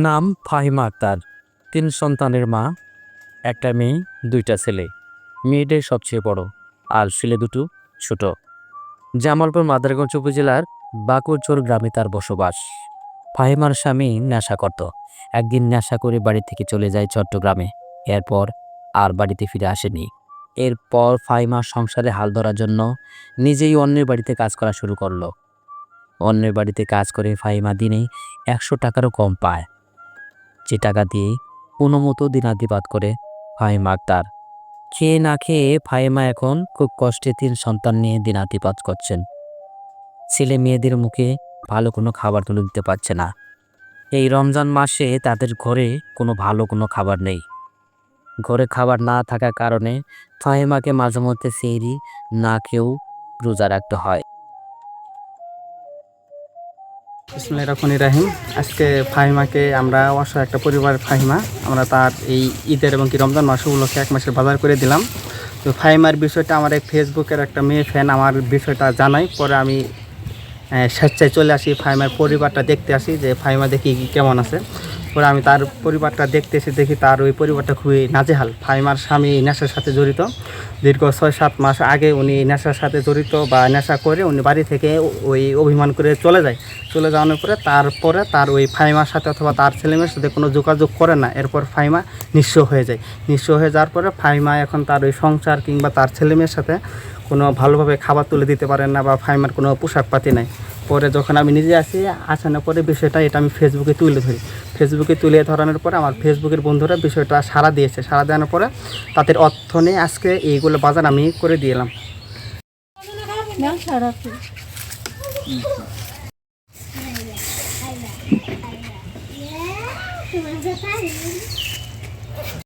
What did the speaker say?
নাম ফাহিমা আক্তার তিন সন্তানের মা, একটা মেয়ে, দুইটা ছেলে। মেয়েটাই সবচেয়ে বড়, আর ছেলে দুটো ছোট। জামালপুর মাদারগঞ্জ উপজেলার বাকুরচর গ্রামে তার বসবাস। ফাহিমার স্বামী নেশা করত। একদিন নেশা করে বাড়ি থেকে চলে যায় চট্টগ্রামে। এরপর আর বাড়িতে ফিরে আসেনি। এরপর ফাহিমা সংসারে হাল ধরার জন্য নিজেই অন্যের বাড়িতে কাজ করা শুরু করল। অন্যের বাড়িতে কাজ করে ফাহিমা দিনে একশো টাকারও কম পায়। যে টাকা দিয়ে কোনো মতো দিনাতিপাত করে ফাহিমা আক্তার খেয়ে না খেয়ে ফাহিমা এখন খুব কষ্টে তিন সন্তান নিয়ে দিনাতিপাত করছেন। ছেলে মেয়েদের মুখে ভালো কোনো খাবার তুলে দিতে পারছে না। এই রমজান মাসে তাদের ঘরে কোনো ভালো কোনো খাবার নেই। ঘরে খাবার না থাকার কারণে ফাহিমাকে মাঝে মধ্যে সেহরি না খেয়েও রোজা রাখতে হয়। ইসমাইল রহমান রাহিম। আজকে ফাহিমাকে আমরা অসহায় একটা পরিবার ফাহিমা। আমরা তার এই ঈদের এবং কি রমজান মাস উপলক্ষে এক মাসের বাজার করে দিলাম। তো ফাহিমার বিষয়টা আমার এক ফেসবুকের একটা মেয়ে ফ্যান আমার বিষয়টা জানাই পরে আমি স্বেচ্ছায় চলে আসি ফাহিমার পরিবারটা দেখতে আসি যে ফাহিমা দেখি কেমন আছে। পরে আমি তার পরিবারটা দেখতে এসে দেখি তার ওই পরিবারটা খুবই নাজেহাল। ফাইমার স্বামী নেশার সাথে জড়িত। দীর্ঘ ছয় সাত মাস আগে উনি নেশার সাথে জড়িত বা নেশা করে উনি বাড়ি থেকে ওই অভিমান করে চলে যায়। চলে যাওয়ানোর পরে তারপরে তার ওই ফাইমার সাথে অথবা তার ছেলেমেয়ের সাথে কোনো যোগাযোগ করে না। এরপর ফাইমা নিঃস্ব হয়ে যায়। নিঃস্ব হয়ে যাওয়ার পরে ফাইমা এখন তার ওই সংসার কিংবা তার ছেলেমেয়ের সাথে কোনো ভালোভাবে খাবার তুলে দিতে পারেন না বা ফাইমার কোনো পোশাক পাতি নাই। পরে যখন আমি নিজে আসি আসানোর পরে বিষয়টা এটা আমি ফেসবুকে তুলে ধরি। ফেসবুকে তুলে ধরানোর পরে আমার ফেসবুকের বন্ধুরা বিষয়টা সাড়া দিয়েছে। সাড়া দেওয়ানোর পরে তাদের অর্থ নিয়ে আজকে এইগুলো বাজার আমি করে Não, xarope.